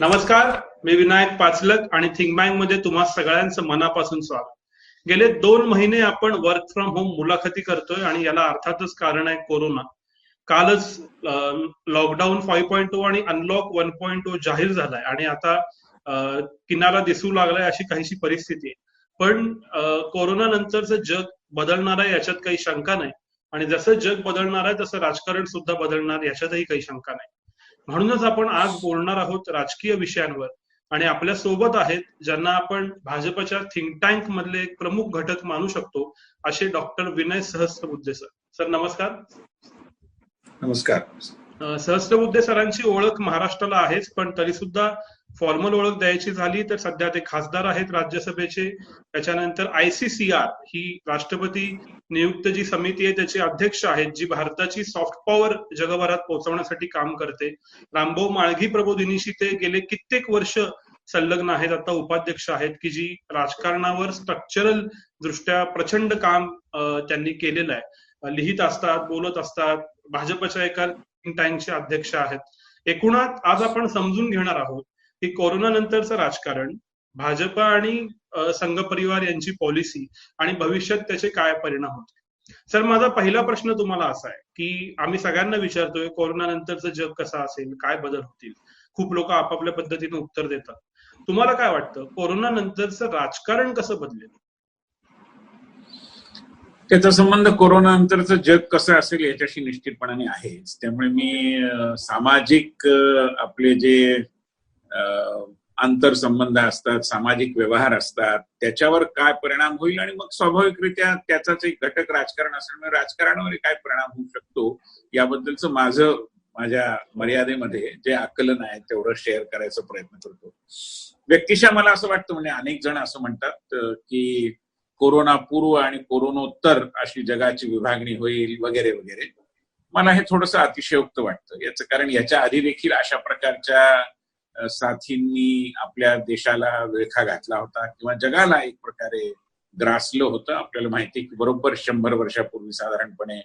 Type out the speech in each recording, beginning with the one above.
नमस्कार मी विनायक पाचलक आणि थिंक बँकमध्ये तुम्हा सगळ्यांचं मनापासून स्वागत. गेले दोन महिने आपण वर्क फ्रॉम होम मुलाखती करतोय आणि याला अर्थातच कारण आहे कोरोना. कालच लॉकडाऊन फाईव्ह पॉईंट टू आणि अनलॉक वन पॉईंट टू जाहीर झालाय आणि आता किनारा दिसू लागलाय अशी काहीशी परिस्थिती आहे. पण कोरोना नंतरचं जग बदलणार आहे याच्यात काही शंका नाही. आणि जसं जग बदलणार आहे तसं राजकारण सुद्धा बदलणार याच्यातही काही शंका नाही. म्हणूनच आपण आज बोलणार आहोत राजकीय विषयांवर. आणि आपल्यासोबत आहेत ज्यांना आपण भाजपच्या थिंक टँक मधले एक प्रमुख घटक मानू शकतो असे doctor Vinay Sahasrabuddhe sir. Sir नमस्कार. नमस्कार. सहस्त्रबुद्धे सरांची ओळख महाराष्ट्राला आहेच पण तरी सुद्धा फॉर्मल ओळख द्यायची झाली तर सध्या ते खासदार आहेत राज्यसभेचे. त्याच्यानंतर आयसीसीआर ही राष्ट्रपती नियुक्त जी समिती आहे त्याचे अध्यक्ष आहेत जी भारताची सॉफ्ट पॉवर जगभरात पोहोचवण्यासाठी काम करते. रामभाऊ माळगी प्रबोधिनीशी ते गेले कित्येक वर्ष संलग्न आहेत आता उपाध्यक्ष आहेत की जी राजकारणावर स्ट्रक्चरल दृष्ट्या प्रचंड काम त्यांनी केलेलं आहे. लिहित असतात बोलत असतात भाजपच्या एका थिंक टँकचे अध्यक्ष आहेत. एकूणात आज आपण समजून घेणार आहोत की कोरोना नंतरचं राजकारण भाजप आणि संघ परिवार यांची पॉलिसी आणि भविष्यात त्याचे काय परिणाम होतील? सर माझा पहिला प्रश्न तुम्हाला असा आहे की आम्ही सगळ्यांना विचारतोय कोरोना नंतरचं जग कसं असेल काय बदल होतील? खूप लोक आपापल्या पद्धतीने उत्तर देतात. तुम्हाला काय वाटतं कोरोना नंतरचं राजकारण कसं बदलेल? त्याचा संबंध कोरोना नंतरचं जग कसं असेल याच्याशी निश्चितपणाने आहेच. त्यामुळे मी सामाजिक आपले जे आंतरसंबंध असतात सामाजिक व्यवहार असतात त्याच्यावर काय परिणाम होईल आणि मग स्वाभाविकरित्या त्याचाच एक घटक राजकारण असल्यामुळे म्हणजे राजकारणावर काय परिणाम होऊ शकतो याबद्दलचं माझं माझ्या मर्यादेमध्ये जे आकलन आहे तेवढं शेअर करायचा प्रयत्न करतो. व्यक्तिशः मला असं वाटतं म्हणजे अनेक जण असं म्हणतात की कोरोना पूर्व आणि कोरोनोत्तर अशी जगाची विभागणी होईल वगैरे वगैरे. मला हे थोडंसं अतिशयोक्त वाटतं. याचं कारण याच्या आधी देखील अशा प्रकारच्या साथींनी आपल्या देशाला विळखा घातला होता किंवा जगाला एक प्रकारे ग्रासलं होतं. आपल्याला माहिती की बरोबर शंभर वर्षापूर्वी साधारणपणे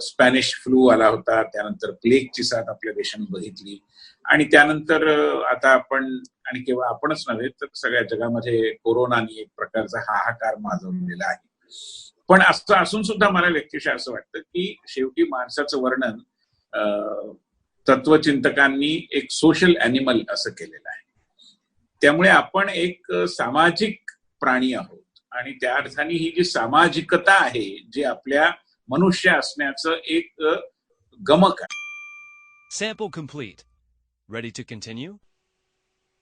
स्पॅनिश फ्लू आला होता. त्यानंतर प्लेगची साथ आपल्या देशाने बघितली. आणि त्यानंतर आता आपण आणि केवळ आपणच नव्हे तर सगळ्या जगामध्ये कोरोनाने एक प्रकारचा हाहाकार माजवलेला आहे. पण असं असून सुद्धा मला व्यक्तिशः असं वाटतं की शेवटी माणसाचं वर्णन तत्वचिंतकांनी एक सोशल अॅनिमल असं केलेलं आहे त्यामुळे आपण एक सामाजिक प्राणी आहोत आणि त्या अर्थाने ही जी सामाजिकता आहे जी आपल्या मनुष्य असण्याचं एक गमक आहे Sample complete. Ready to continue?